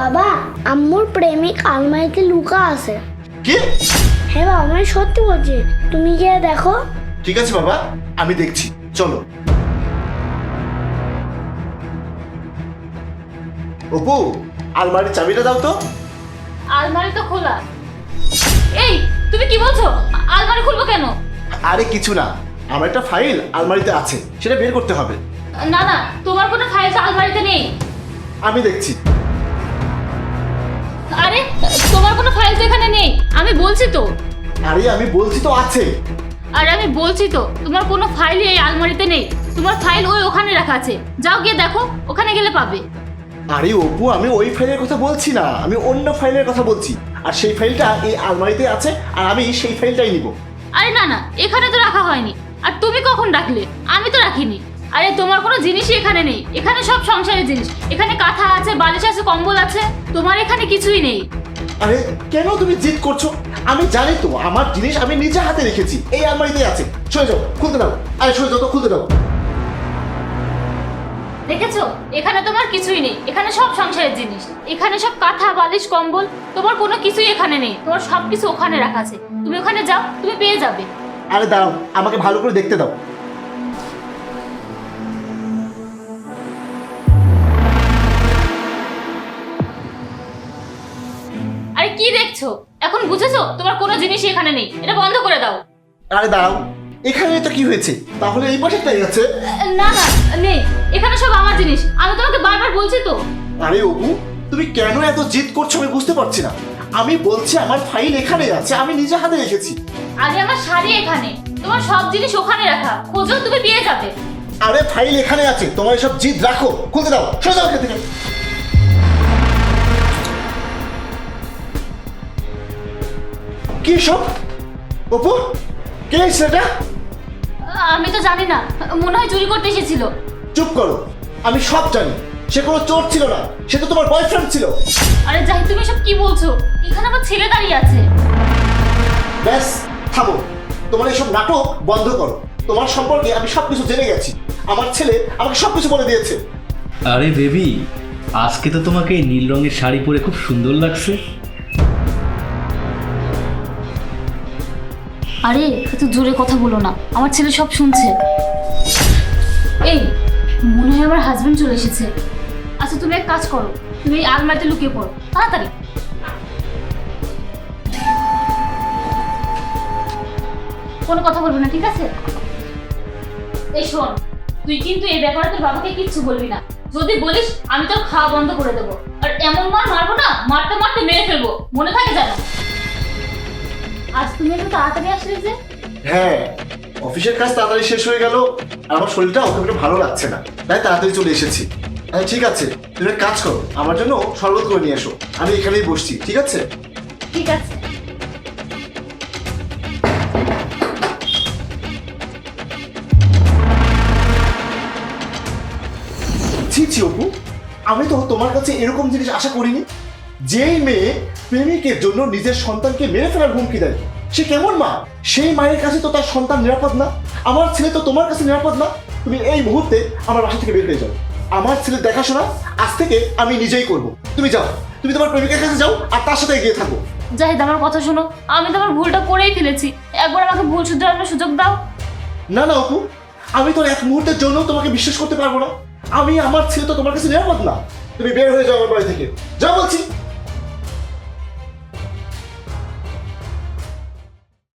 বাবা আম্মুর প্রেমিক আলমারিতে লুকা আছে। কি? হ্যাঁ বাবা আমি সত্যি বলছি তুমি গিয়ে দেখো। ঠিক আছে বাবা আমি দেখছি চলো। অপু আলমারির চাবিটা দাও তো। আলমারি তো খোলা। এই তুমি কি বলছো? আলমারি খুলবো কেন? আরে কিছু না আমার একটা ফাইল আলমারিতে আছে সেটা বের করতে হবে। না না তোমার কোনো ফাইল তো আলমারিতে নেই। আমি দেখছি। ফাইল তো এখানে নেই। আমি বলছি তো। আরে আমি বলছি তো আছে। আরে আমি বলছি তো তোমার কোনো ফাইলই এই আলমারিতে নেই। তোমার ফাইল ওই ওখানে রাখা আছে। যাও গিয়ে দেখো ওখানে গেলে পাবে। আরে অপু আমি ওই ফাইলের কথা বলছি না। আমি অন্য ফাইলের কথা বলছি। আর সেই ফাইলটা এই আলমারিতে আছে আর আমি সেই ফাইলটাই নিব। আরে না না এখানে তো রাখা হয়নি। আর তুমি কখন রাখলে? আমি তো রাখিনি। আরে তোমার কোনো জিনিসই এখানে নেই। এখানে সব সংসারের জিনিস। এখানে কাঁথা আছে বালিশ আছে কম্বল আছে। তোমার এখানে কিছুই নেই। আরে কেন তুমি জিদ করছ? আমি জানি তো আমার জিনিস আমি নিজে হাতে রেখেছি। এই আলমারিতে আছে। সরে যাও খুলতে দাও। আরে সরে যাও তো খুলতে দাও। দেখেছ? এখানে তোমার কিছুই নেই। এখানে সব সংসারের জিনিস। এখানে সব কাঁথা বালিশ কম্বল। তোমার কোনো কিছুই এখানে নেই। তোমার সব কিছু ওখানে রাখা আছে। তুমি ওখানে যাও তুমি পেয়ে যাবে। আরে দাঁড়াও আমাকে ভালো করে দেখতে দাও। কি দেখছ? এখন বুঝেছ? তোমার কোনো জিনিসই এখানে নেই। এটা বন্ধ করে দাও। আরে দাঁড়াও। এখানে তো কি হয়েছে? তাহলে এই আছে। না না নেই। এখানে সব আমার জিনিস। আমি তোমাকে বারবার বলছি তো। আরে অপু তুমি কেন এত জিদ করছ আমি বুঝতে পারছি না। আমি বলছি আমার ফাইল এখানে আছে আমি নিজে হাতে রেখেছি। আরে আমার শাড়ি এখানে। তোমার সব জিনিস ওখানে রাখা। খোঁজো তুমি পেয়ে যাবে। আরে ফাইল এখানে আছে। তোমার সব জিদ রাখো। খুলতে দাও। যাও এখান থেকে। কি সব? অপু কে সেটা আমি তো জানি না। মনে হয় চুরি করতে এসেছিল। চুপ করো। আমি সব জানি। সে কোনো চোর ছিল না। সে তো তোমার বয়ফ্রেন্ড ছিল। আরে যাই তুমি সব কি বলছো? এখানে আমার ছেলে দাঁড়িয়ে আছে। ব্যাস থামো। তোমার এইসব নাটক বন্ধ করো। তোমার সম্পর্কে আমি সবকিছু জেনে গেছি। আমার ছেলে আমাকে সবকিছু বলে দিয়েছে। আরে বেবি আজকে তো তোমাকে এই নীল রঙের শাড়ি পরে খুব সুন্দর লাগছে। আরে, এত জোরে কথা বলো না। আমার ছেলে সব শুনছে। এই, মনে হয় আমার হাজবেন্ড চলে এসেছে। আচ্ছা তুমি এক কাজ করো। তুমি এই আলমারিতে লুকিয়ে পড়ো। তাড়াতাড়ি। কোনো কথা বলবি না, ঠিক আছে? এই শোন, তুই কিন্তু এই ব্যাপারে তোর বাবাকে কিচ্ছু বলবি না। যদি বলিস, আমি তোর খাওয়া বন্ধ করে দেবো। আর এমন মার মারবো না, মারতে মারতে মেরে ফেলব। মনে থাকে জানো আজ তুমি একটু তাড়াতাড়ি আসলে যে। হ্যাঁ অফিসের কাজ তাড়াতাড়ি শেষ হয়ে গেল আর আমার শরীরটা অত একটু ভালো লাগছে না। তাই তাড়াতাড়ি চলে এসেছি। হ্যাঁ ঠিক আছে তুমি এক কাজ করো আমার জন্য শরবত করে নিয়ে এসো। আমি এখানেই বসছি ঠিক আছে? ঠিক আছে। ছি ছি অপু আমি তো তোমার কাছে এরকম জিনিস আশা করিনি। যেই মেয়ে প্রেমিকের জন্য নিজের সন্তানকে মেরে ফেলার হুমকি দেয় সে কেমন মা? সেই মায়ের কাছে তো তার সন্তান নিরাপদ না। আমার ছেলে তো তোমার কাছে নিরাপদ না। তুমি এই মুহূর্তে আমার বাসা থেকে বের হয়ে যাও। আমার ছেলে দেখাশোনা আজ থেকে আমি নিজেই করব। তুমি যাও। তুমি তোমার প্রেমিকের কাছে যাও আর তার সাথে এগিয়ে থাকো। জাহিদ আমার কথা শোনো। আমি তো আমার ভুলটা করেই ফেলেছি। একবার আমাকে ভুল শুধরানোর সুযোগ দাও। না না অপু। আমি তো এক মুহূর্তের জন্য তোমাকে বিশ্বাস করতে পারব না। আমি আমার ছেলে তো তোমার কাছে নিরাপদ না। তুমি বের হয়ে যাও আমার বাড়ি থেকে। যা বলছি।